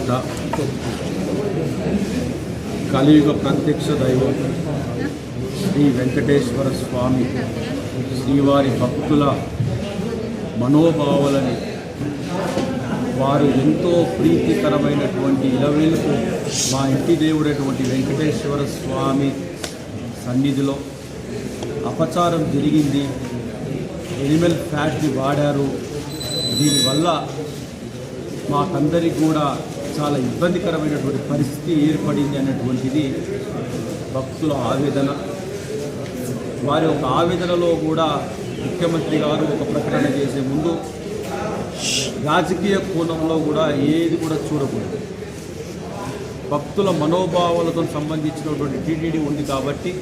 తర్వాత కలియుగ ప్రత్యక్ష దైవం శ్రీ వెంకటేశ్వర స్వామి శ్రీవారి భక్తుల మనోభావాలని వారు ఎంతో ప్రీతికరమైనటువంటి ఇలవేలకు మా ఇంటి దేవుడైనటువంటి వెంకటేశ్వర స్వామి సన్నిధిలో అపచారం జరిగింది. ఎనిమల్ ఫ్యాట్ని వాడారు. దీనివల్ల మాకందరికి కూడా చాలా ఇబ్బందికరమైనటువంటి పరిస్థితి ఏర్పడింది అనేటువంటిది భక్తుల ఆవేదన. వారి యొక్క ఆవేదనలో కూడా ముఖ్యమంత్రి గారు ఒక ప్రకటన చేసే ముందు రాజకీయ కోణంలో కూడా ఏది కూడా చూడకూడదు. భక్తుల మనోభావాలతో సంబంధించినటువంటి టీటీడీ ఉంది కాబట్టి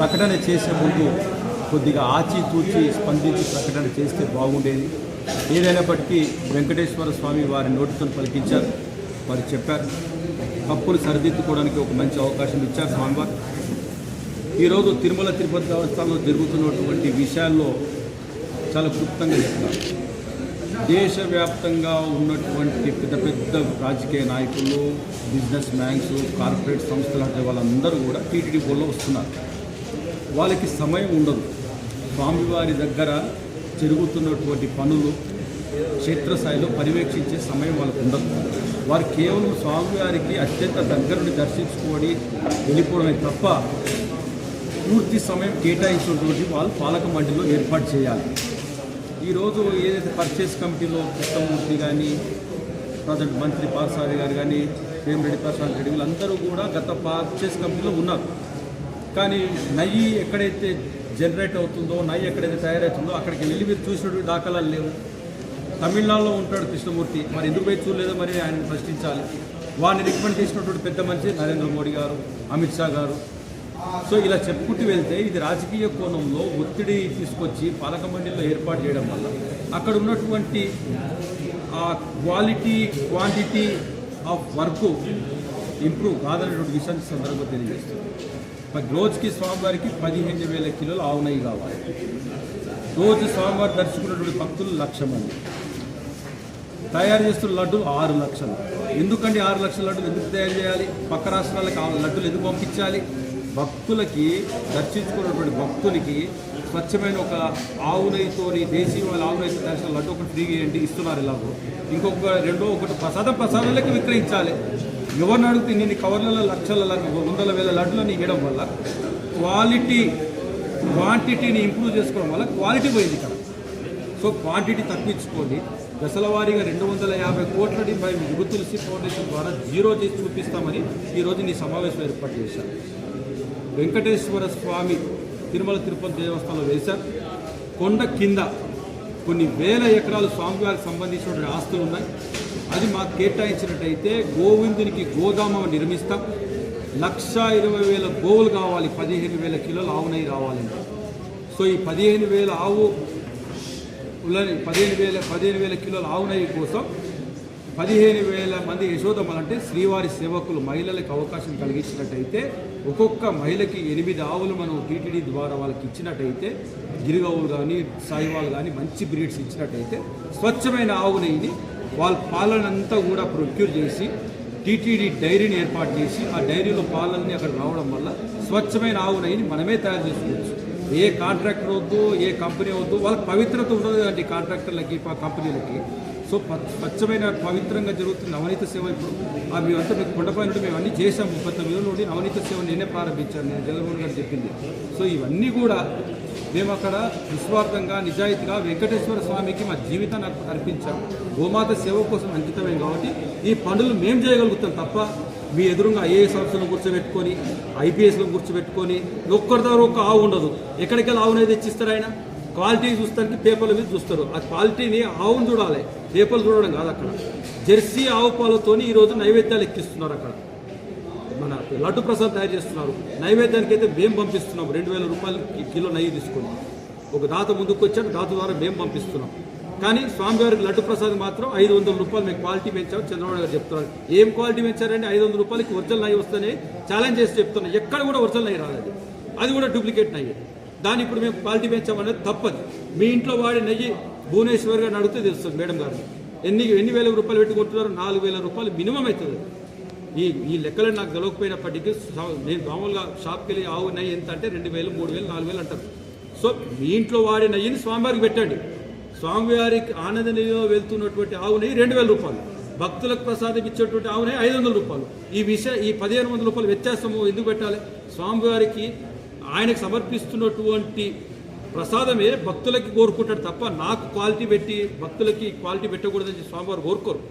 ప్రకటన చేసే ముందు కొద్దిగా ఆచితూచి స్పందించి ప్రకటన చేస్తే బాగుండేది. ఏదైనప్పటికీ వెంకటేశ్వర స్వామి వారి నోటీసులు పలికించారు. వారు చెప్పారు తప్పులు సరిదిద్దుకోవడానికి ఒక మంచి అవకాశం ఇచ్చారు స్వామివారు. ఈరోజు తిరుమల తిరుపతి దేవస్థానంలో జరుగుతున్నటువంటి విషయాల్లో చాలా క్లుప్తంగా చెప్తారు దేశవ్యాప్తంగా ఉన్నటువంటి పెద్ద పెద్ద రాజకీయ నాయకులు బిజినెస్ మ్యాన్స్ కార్పొరేట్ సంస్థలు అంటే వాళ్ళందరూ కూడా టీటీడీ బోర్డులో వస్తున్నారు. వాళ్ళకి సమయం ఉండదు. స్వామివారి దగ్గర జరుగుతున్నటువంటి పనులు క్షేత్రస్థాయిలో పర్యవేక్షించే సమయం వాళ్ళకు ఉండదు. వారు కేవలం స్వామివారికి అత్యంత దగ్గరుని దర్శించుకొని వెళ్ళిపోవడమే తప్ప పూర్తి సమయం కేటాయించినటువంటి వాళ్ళు పాలక మండలిలో ఏర్పాటు చేయాలి. ఈరోజు ఏదైతే పర్చేస్ కమిటీలో కృష్ణమూర్తి కానీ ప్రజెంట్ మంత్రి పాలసారి గారు కానీ వేమిరెడ్డి ప్రశాంత్ రెడ్డి వీళ్ళందరూ కూడా గత పర్చేస్ కమిటీలో ఉన్నారు. కానీ నయ్యి ఎక్కడైతే జనరేట్ అవుతుందో నై ఎక్కడైతే తయారవుతుందో అక్కడికి వెళ్ళి మీరు చూసినటువంటి దాఖలాలు లేవు. తమిళనాడులో ఉంటాడు కృష్ణమూర్తి. మరి ఎందుకు పోయి చూడలేదో? మరి ఆయన ప్రశ్నించాలి. వారిని రికమెండ్ చేసినటువంటి పెద్ద మనిషి నరేంద్ర మోడీ గారు అమిత్ షా గారు. సో ఇలా చెప్పుకుంటూ వెళ్తే ఇది రాజకీయ కోణంలో ఒత్తిడి తీసుకొచ్చి పాలక మండలిలో ఏర్పాటు చేయడం వల్ల అక్కడ ఉన్నటువంటి ఆ quality quantity of work improve కాదనేటువంటి విషయాన్ని సందర్భంగా తెలియజేస్తుంది. మరి రోజుకి స్వామివారికి పదిహేను వేల కిలోలు ఆవునయ్యి కావాలి. రోజు స్వామివారు దర్శకున్నటువంటి భక్తులు లక్ష మంది. తయారు చేస్తున్న లడ్డూలు ఆరు లక్షలు. ఎందుకండి ఆరు లక్షల లడ్డూలు ఎందుకు తయారు చేయాలి? పక్క రాష్ట్రాలకు ఆ లడ్డూలు ఎందుకు పంపించాలి? భక్తులకి దర్శించుకున్నటువంటి భక్తులకి స్వచ్ఛమైన ఒక ఆవు నెయ్యితోని దేశీయ వాళ్ళ ఆవు నెయ్యి దర్శన లడ్డు ఒకటి ఫ్రీగా ఇస్తున్నారు ఇలాగో ఇంకొక రెండో ఒకటి ప్రసాదం ప్రసాదాలకి విక్రయించాలి. ఎవరిని అడిగితే నేను కవర్లలో లక్షల ల- వందల వేల లడ్డులను ఇవ్వడం వల్ల క్వాలిటీ క్వాంటిటీని ఇంప్రూవ్ చేసుకోవడం వల్ల క్వాలిటీ పోయింది ఇక్కడ. సో క్వాంటిటీ తప్పించుకోండి దశల వారీగా రెండు వందల యాభై కోట్లని పై యువ తులసి ఫౌండేషన్ ద్వారా జీరో చేసి చూపిస్తామని ఈరోజు నీ సమావేశం ఏర్పాటు చేశారు. వెంకటేశ్వర స్వామి తిరుమల తిరుపతి దేవస్థానంలో వేశారు. కొండ కింద కొన్ని వేల ఎకరాలు స్వామివారికి సంబంధించినటువంటి ఆస్తులు ఉన్నాయి. అది మాకు కేటాయించినట్టయితే గోవిందునికి గోదామం నిర్మిస్తాం. లక్ష ఇరవై వేల గోవులు కావాలి పదిహేను వేల కిలోలు ఆవునై రావాలండి సో ఈ పదిహేను వేల ఆవు పదిహేను వేల పదిహేను వేల కిలోల ఆవు కోసం పదిహేను వేల మంది యశోదమ్మలంటే శ్రీవారి సేవకులు మహిళలకు అవకాశం కలిగించినట్టయితే ఒక్కొక్క మహిళకి ఎనిమిది ఆవులు మనం టీటీడీ ద్వారా వాళ్ళకి ఇచ్చినట్టయితే గిరిగావులు కానీ సాయివాలు కానీ మంచి బ్రీడ్స్ ఇచ్చినట్టయితే స్వచ్ఛమైన ఆవు నెయ్యిని వాళ్ళ పాలనంతా కూడా ప్రొక్యూర్ చేసి టీటీడీ డైరీని ఏర్పాటు చేసి ఆ డైరీలో పాలన్నీ అక్కడ రావడం వల్ల స్వచ్ఛమైన ఆవు నెయ్యిని మనమే తయారు చేసుకోవచ్చు. ఏ కాంట్రాక్టర్ వద్దు ఏ కంపెనీ వద్దు వాళ్ళకి పవిత్రత ఉండదు కదండి కాంట్రాక్టర్లకి కంపెనీలకి. సో ప- స్వచ్ఛమైన పవిత్రంగా జరుగుతున్న నవనీత సేవ ఇప్పుడు అవి మేమంతా మీకు కొండపై నుండి మేము అన్నీ చేసాం ముప్పై తొమ్మిది నుండి నవనీత సేవ నేనే ప్రారంభించాను. నేను జగన్మోహన్ గారు చెప్పింది. సో ఇవన్నీ కూడా మేము అక్కడ నిస్వార్థంగా నిజాయితీగా వెంకటేశ్వర స్వామికి మా జీవితాన్ని అర్పించాం. గోమాత సేవ కోసం అంకితమే కాబట్టి ఈ పనులు మేము చేయగలుగుతాం తప్ప మీ ఎదురుగా ఐఏఎస్ ఆఫీసులను కూర్చోబెట్టుకొని ఐపీఎస్లను కూర్చోబెట్టుకొని ఒక్కరి దగ్గర ఒక్క ఆవు ఉండదు. ఎక్కడికి ఆవు ఆవునే తెచ్చిస్తారు ఆయన? క్వాలిటీ చూస్తానికి పేపర్ల మీద చూస్తారు. ఆ క్వాలిటీని ఆవును చూడాలి. పేపర్లు చూడడం కాదు అక్కడ. జెర్సీ ఆవు పాలతోని ఈరోజు నైవేద్యాలు ఎక్కిస్తున్నారు అక్కడ. మన లడ్డు ప్రసాద్ తయారు చేస్తున్నారు. నైవేద్యానికి అయితే మేము పంపిస్తున్నాం. రెండు వేల రూపాయలు కిలో నెయ్యి తీసుకున్నాం ఒక దాత ముందుకు వచ్చాడు. దాత ద్వారా మేము పంపిస్తున్నాం. కానీ స్వామివారికి లడ్డు ప్రసాద్ మాత్రం ఐదు వందల రూపాయలు మేము క్వాలిటీ పెంచాము చంద్రబాబు గారు చెప్తున్నారు. ఏం క్వాలిటీ పెంచారంటే ఐదు వందల రూపాయలకి ఒరిజినల్ నెయ్యి వస్తేనే ఛాలెంజ్ చేసి చెప్తున్నాం. ఎక్కడ కూడా ఒరిజినల్ నెయ్యి రాలేదు. అది కూడా డూప్లికేట్ నెయ్యి. దాన్ని ఇప్పుడు మేము క్వాలిటీ పెంచామనేది తప్పదు. మీ ఇంట్లో వాడే నెయ్యి భువనేశ్వర్ గారిని అడిగితే తెలుస్తుంది మేడం గారిని ఎన్ని ఎన్ని వేల రూపాయలు పెట్టుకుంటున్నారు నాలుగు వేల రూపాయలు మినిమం అవుతుంది. ఈ ఈ లెక్కలు నాకు తెలవకపోయినప్పటికీ నేను మామూలుగా షాప్కి వెళ్ళి ఆవు నెయ్యి ఎంత అంటే రెండు వేలు మూడు వేలు నాలుగు వేలు అంటారు. సో మీ ఇంట్లో వాడే నెయ్యిని స్వామివారికి పెట్టండి. స్వామివారికి ఆనంద నెయ్యిలో వెళ్తున్నటువంటి ఆవు నెయ్యి రెండు వేల రూపాయలు. భక్తులకు ప్రసాదం ఇచ్చేటువంటి ఆవు నెయ్యి ఐదు వందల రూపాయలు. ఈ విషయం ఈ పదిహేను వందల రూపాయలు వ్యత్యాసము ఎందుకు పెట్టాలి? స్వామివారికి ఆయనకు సమర్పిస్తున్నటువంటి ప్రసాదమే భక్తులకి కోరుకుంటాడు తప్ప నాకు క్వాలిటీ పెట్టి భక్తులకి క్వాలిటీ పెట్టకూడదని స్వామివారు కోరుకోరు.